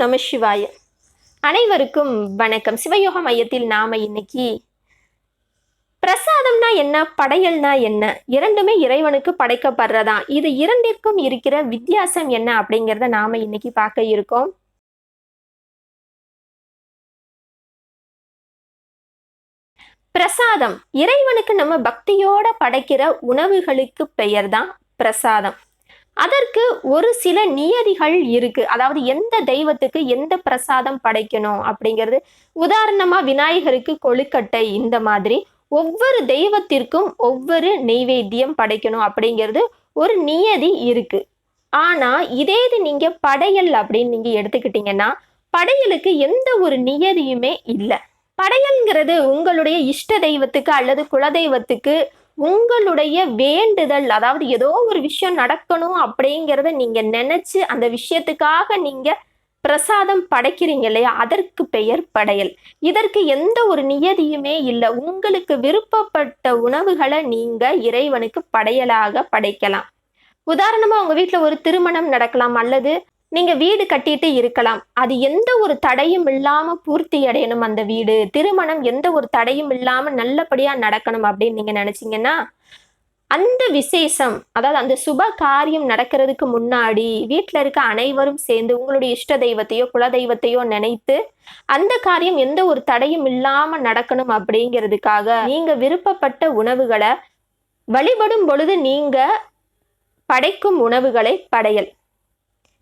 நம சிவாய. அனைவருக்கும் வணக்கம். சிவயோக மையத்தில் நாம இன்னைக்கு பிரசாதம்னா என்ன? படையல்னா என்ன? இரண்டுமே இறைவனுக்கு படைக்கப்படுறதா? இது இரண்டிற்கும் இருக்கிற வித்தியாசம் என்ன அப்படிங்கிறத நாம இன்னைக்கு பார்க்க இருக்கோம். பிரசாதம். இறைவனுக்கு நம்ம பக்தியோட படைக்கிற உணவுகளுக்கு பெயர் தான் பிரசாதம். அதற்கு ஒரு சில நியதிகள் இருக்கு. அதாவது எந்த தெய்வத்துக்கு எந்த பிரசாதம் படைக்கணும் அப்படிங்கிறது. உதாரணமா விநாயகருக்கு கொழுக்கட்டை இந்த மாதிரி. ஒவ்வொரு தெய்வத்திற்கும் ஒவ்வொரு நெய்வேத்தியம் படைக்கணும் அப்படிங்கிறது ஒரு நியதி இருக்கு. ஆனா இதே இது நீங்க படையல் அப்படின்னு நீங்க எடுத்துக்கிட்டீங்கன்னா படையலுக்கு எந்த ஒரு நியதியுமே இல்லை. படையல்ங்கிறது உங்களுடைய இஷ்ட தெய்வத்துக்கு அல்லது குலதெய்வத்துக்கு உங்களுடைய வேண்டுதல் அதாவது ஏதோ ஒரு விஷயம் நடக்கணும் அப்படிங்கிறத நீங்க நினைச்சு அந்த விஷயத்துக்காக நீங்க பிரசாதம் படைக்கிறீங்க இல்லையா? அதற்கு பெயர் படையல். இதற்கு எந்த ஒரு நியதியுமே இல்லை. உங்களுக்கு விருப்பப்பட்ட உணவுகளை நீங்க இறைவனுக்கு படையலாக படைக்கலாம். உதாரணமா உங்க வீட்டுல ஒரு திருமணம் நடக்கலாம் அல்லது நீங்க வீடு கட்டிட்டு இருக்கலாம். அது எந்த ஒரு தடையும் இல்லாம பூர்த்தி அடையணும் அந்த வீடு. திருமணம் எந்த ஒரு தடையும் இல்லாம நல்லபடியா நடக்கணும் அப்படின்னு நீங்க நினைச்சீங்கன்னா அந்த விசேஷம் அதாவது அந்த சுப காரியம் நடக்கிறதுக்கு முன்னாடி வீட்டில் இருக்க அனைவரும் சேர்ந்து உங்களுடைய இஷ்ட தெய்வத்தையோ குல தெய்வத்தையோ நினைத்து அந்த காரியம் எந்த ஒரு தடையும் இல்லாம நடக்கணும் அப்படிங்கிறதுக்காக நீங்க விருப்பப்பட்ட உணவுகளை வழிபடும் பொழுது நீங்க படைக்கும் உணவுகளை படையல்.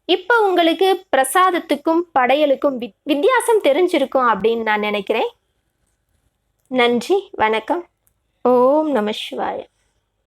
இப்போ உங்களுக்கு பிரசாதத்துக்கும் படையலுக்கும் வித் வித்தியாசம் தெரிஞ்சிருக்கும் அப்படின்னு நான் நினைக்கிறேன். நன்றி வணக்கம். ஓம் நம சிவாய.